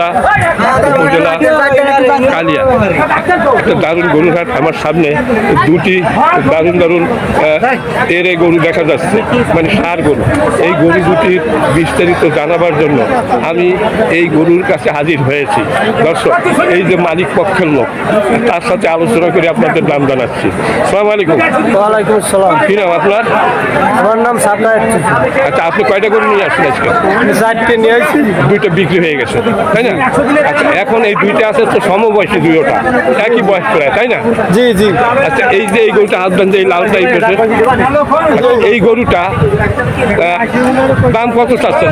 জেলা উপজেলা কালিয়া একটা দারুণ গরুর হাট আমার সামনে। দুটি দারুণ দারুণ এরে গরু দেখা যাচ্ছে মানে সার গরু। এই গরু দুটির বিস্তারিত জানাবার জন্য আমি এই গরুর কাছে হাজির হয়েছি। দর্শক এই যে মালিক পক্ষের লোক তার সাথে আলোচনা করে আপনাদের নাম জানাচ্ছি। সালাম আলাইকুম। ওয়ালাইকুম আসসালাম। কি নাম আপনার? আমার নাম আচ্ছা আপনি কয়টা গরু নিয়ে আসছেন আজকে? চারটে নিয়ে আসছি। দুইটা বিক্রি হয়ে গেছে তাই না? আচ্ছা এখন এই দুইটা আছে তো সমবয়সী দুইটা একই বয়স প্রায় তাই না? জি জি। আচ্ছা এই যে এই গরুটা হাজবেন্ড এই লাল টাইপের এই গরুটা দাম কত চাচ্ছেন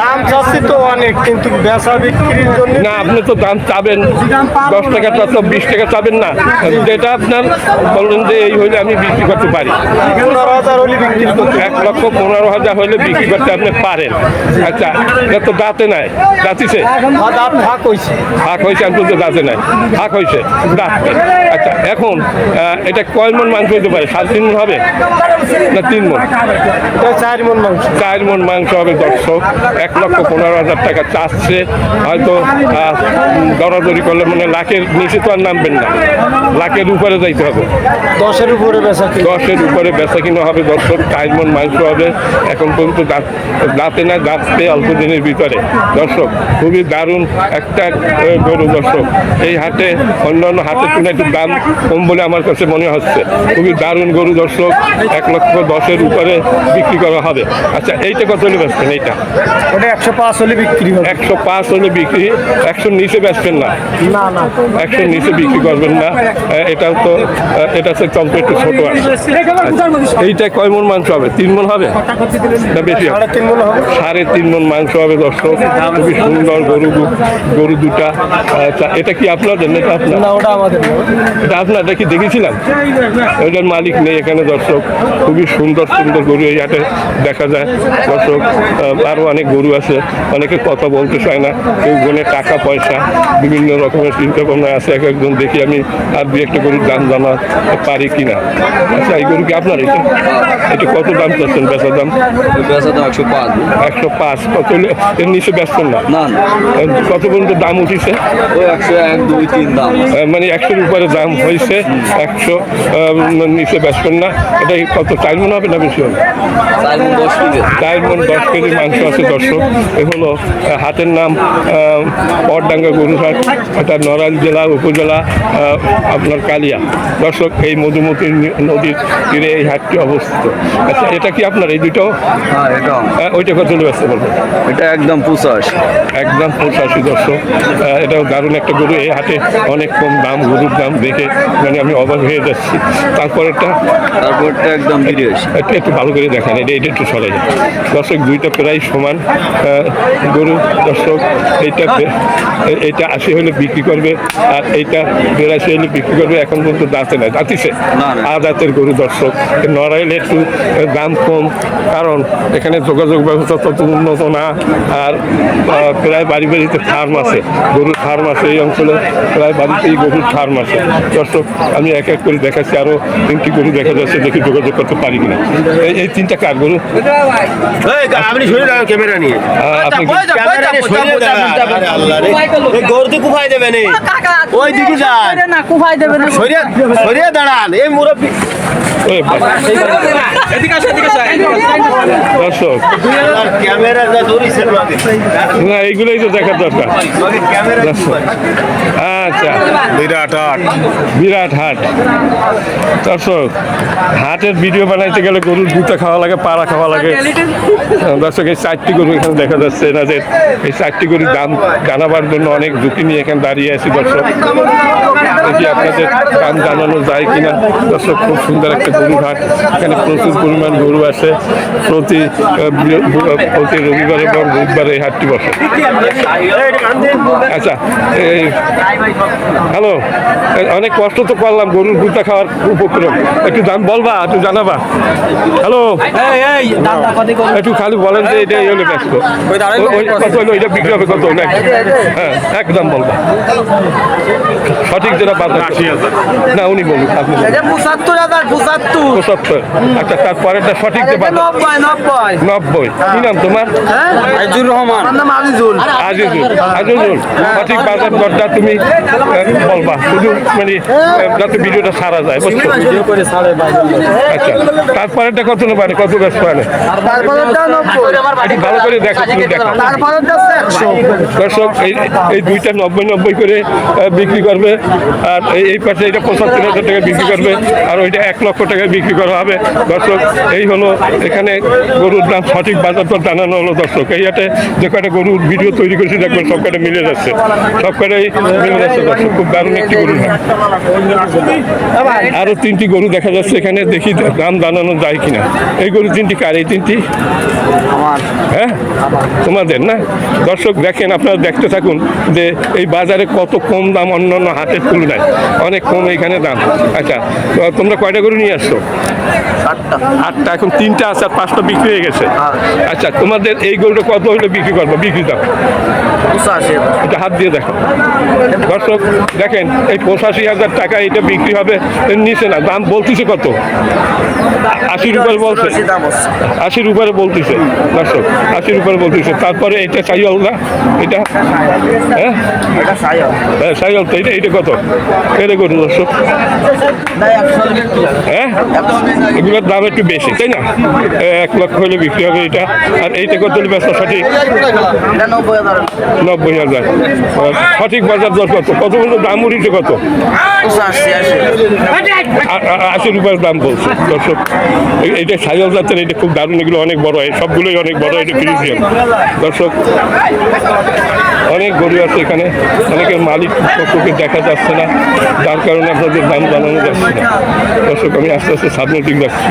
দাম চাচ্ছি তো অনেক কিন্তু বেচা বিক্রির জন্য না আপনি তো দাম চাবেন দশ টাকা চাচ্ছ বিশ টাকা চাবেন না। যেটা আপনার বললেন যে এই হলে আমি বিক্রি করতে পারি। পনেরো হাজার হলে বিক্রি করতে এক লক্ষ পনেরো হাজার হলে বিক্রি করতে আপনি পারেন। আচ্ছা এটা তো দাঁতে নাই দাঁতিছে? আর দাম ভাগ হয়েছে ফাঁক হয়েছে আমি তো দাঁতে নাই। ফাঁক হয়েছে। আচ্ছা এখন এটা কয় মন মাংস হতে পারে? সাড়ে তিন মন হবে? না তিন মন? চার মন মাংস। চার মন মাংস হবে দর্শক। এক লক্ষ পনেরো হাজার টাকা চাচ্ছে। হয়তো দরাদরি করলে মানে লাখের নিচে তো আর নামবেন না। লাখের উপরে যাইতে হবে। দশের উপরে বেচা। দশের উপরে বেচা কিনা হবে দর্শক। চার মন মাংস হবে। এখন পর্যন্ত দাঁত দাঁতে না দাঁততে অল্প দিনের ভিতরে। দর্শক খুবই দারুণ একটা গরু দর্শক। এই হাটে অন্যান্য হাটের তুলনায় একটু দাম কম বলে আমার কাছে মনে হচ্ছে। খুবই দারুণ গরু দর্শক এক লক্ষ দশের উপরে বিক্রি করা হবে। আচ্ছা এইটা কত হলে বেচবেন এইটা? ওটা একশো পাঁচ হলে বিক্রি হবে। একশো পাঁচ হলে বিক্রি একশোর নিচে বেচবেন না। না না। একশোর নিচে বিক্রি করবেন না। এটা তো এটা হচ্ছে চম্প একটু ছোট আছে এইটা কয় মন মাংস হবে? তিন মন হবে? না বেশি তিন মন সাড়ে তিন মন মাংস হবে দর্শক। খুবই সুন্দর গরু গরু দুটা। আচ্ছা এটা কি আপনাদের না এটা আপনার? না ওটা আমাদের এটা আপনার এটা কি দেখেছিলাম? ওইটার মালিক নেই এখানে দর্শক। খুবই সুন্দর সুন্দর গরু এই হাটে দেখা যায়। দর্শক আরও অনেক গরু আছে। অনেকে কথা বলতে চায় না। কেউ গুণে টাকা পয়সা বিভিন্ন রকমের চিন্তা ভাবনা আছে। এক একজন দেখি আমি আর দু একটা গরুর দাম জানা পারি কিনা। আচ্ছা এই গরু কি আপনার এটা? এটা কত দাম চাচ্ছেন বেচার দাম? বেচা দাম একশো পাঁচ। একশো পাঁচ। কত এর নিচে ব্যস্ত না? না না। কত পর্যন্ত দাম উঠিছে? ওই একশো এক মানে একশোর উপরে দাম হয়েছে একশো নিচে বেচবেন না। এটা কত চার মন হবে না বেশি হবে? চার মন দশ কেজি। চার দশ কেজি মাংস আছে দর্শক। এ হলো হাটের নাম পরডাঙ্গা গরুহাট এটা নড়াইল জেলা উপজেলা আপনার কালিয়া। দর্শক এই মধুমতি নদীর তীরে এই হাটটি অবস্থিত। আচ্ছা এটা কি আপনার এই দুটো? হ্যাঁ ওইটা কত ব্যস্ত বলবেন এটা একদম পঁচাশ। একদম পঁচাশি দর্শক। এটাও দারুণ একটা গরু এই হাটে অনেক কম দাম গরুর দাম দেখে মানে আমি অবাক হয়ে যাচ্ছি। তারপরেরটা? তারপরটা একদম একটু একটু ভালো করে দেখান এটা এটা একটু সরাই যান। দর্শক দুইটা প্রায় সমান গরু। দর্শক এইটা এইটা আশি হলে বিক্রি করবে আর এইটা বিরাশি হলে বিক্রি করবে এখন পর্যন্ত দাঁতে নাই দাঁতিছে। না। দাঁতের গরু দর্শক। নড়াইলে একটু দাম কম কারণ এখানে যোগাযোগ ব্যবস্থা তত উন্নত না আর প্রায় বাড়ি বাড়িতে ফার্ম আছে গরুর ফার্ম আছে এই অঞ্চলে। প্রায় বাড়িতেই গরুর ফার্ম আছে। দর্শক আমি এক এক করে দেখাচ্ছি আরও তিনটি গরু দেখা যাচ্ছে দেখি যোগাযোগ করতে পারি কিনা। এই এই তিনটা কার গরু? আপনি ক্যামেরা নিয়ে। কুফাই দেবেন ওই দিকে যান না কুফাই সরিয়ে সরিয়ে দাঁড়ান এই মুরব্বী। দর্শক। না এইগুলোই তো দেখার দরকার। ক্যামেরা আচ্ছা বিরাট হাট। বিরাট হাট। দর্শক হাটের ভিডিও বানাইতে গেলে গরুর দুটা খাওয়া লাগে পাড়া খাওয়া লাগে। দর্শক এই চারটি গরু এখানে দেখা যাচ্ছে এনাদের এই চারটি গরুর দাম জানাবার জন্য অনেক ঝুঁকি নিয়ে এখানে দাঁড়িয়ে আছি দর্শক। দেখি আপনাদের দাম জানানো যায় কিনা দর্শক খুব সুন্দর একটা গরু হাট। এখানে প্রচুর পরিমাণ গরু আছে। প্রতি প্রতি রবিবার এবং বুধবার এই হাটটি বসে। আচ্ছা এই হ্যালো অনেক কষ্ট তো করলাম গরুর গুতা খাওয়ার উপক্রম। একটু দাম বলবা একটু জানাবা। হ্যালো একটু খালি বলেন যে এটা এই হলো ব্যস্ত ওই- ওই কত হলো এটা বিক্রি হবে কত হ্যাঁ একদম বলবা। সঠিক যেটা বাজার না উনি বলুন। আপনি পঁচাত্তর হাজার পঁচাত্তর। পঁচাত্তর। আচ্ছা তারপরেরটা সঠিক যে নব্বই নব্বই। নব্বই। কি নাম তোমার? আজিজুর রহমান। আজিজুল। আজিজুল। আজিজুল সঠিক বাজার দরটা তুমি আহ, বলবা শুধু মানে যাতে ভিডিওটা সারা যায় বুঝছ? আচ্ছা তারপরেরটা কত নেবে কত ব্যস্ত মানে তারপরে ভালো করে দেখো তুমি দেখো দর্শক এই এই দুইটা নব্বই নব্বই করে বিক্রি করবে আর এই- এই পাশে এটা পঁচাত্তর হাজার টাকা বিক্রি করবে আর ওইটা এক লক্ষ টাকা বিক্রি করা হবে। দর্শক এই হলো এখানে গরুর দাম সঠিক বাজার দর জানানো হলো দর্শক। এই হাটে যে কটা গরুর ভিডিও তৈরি করেছি দেখবেন সব কটা মিলে যাচ্ছে। সব কটাই দর্শক খুব দারুণ একটি গরু। হাট আরও তিনটি গরু দেখা যাচ্ছে এখানে দেখি দাম জানানো যায় কিনা। এই গরু তিনটি কার? এই তিনটি? হ্যাঁ? তোমাদের না? দর্শক দেখেন আপনারা দেখতে থাকুন যে এই বাজারে কত কম দাম অন্যান্য হাতের তুলনায়। অনেক কম এখানে দাম। আচ্ছা তোমরা কয়টা গরু নিয়ে আসছো? আটটা এখন তিনটা আছে আর পাঁচটা বিক্রি হয়ে গেছে। আচ্ছা তোমাদের এই গরুটা কত হলে বিক্রি করব? বিক্রি দাম এটা হাত দিয়ে দেখো। দর্শক, দেখেন, এই পঁচাশি হাজার টাকা এটা বিক্রি হবে নিচে না, দাম বলতেছে কত? আশি উপরে বলছে। আশির উপরে বলতেছে, দর্শক আশির উপরে বলতেছে। তারপরে এটা চাই না? এটা? হ্যাঁ? হ্যাঁ সাইয়াল তো এটা এটা কত? এটা কত দর্শক। হ্যাঁ? এগুলোর দাম একটু বেশি তাই না? এক লক্ষ হলে বিক্রি হবে এটা। আর এইটা কত হলে ব্যবসা সঠিক? নব্বই হাজার। সঠিক বাজার দর কত? কত পর্যন্ত দাম উঠেছে কত? আশি। রুপিয়ার দাম বলছে দর্শক। এইটা সাইজ যাচ্ছেন এটা খুব দারুণ এগুলো অনেক বড় হয় সবগুলোই অনেক বড় এটা ফ্রিজিয়ান। দর্শক অনেক গরু আছে এখানে। অনেকের মালিক পক্ষকে দেখা যাচ্ছে না। যার কারণে আপনাদের দাম জানানো যাচ্ছে না। দর্শক, আমি আস্তে আস্তে সামনের যাচ্ছি।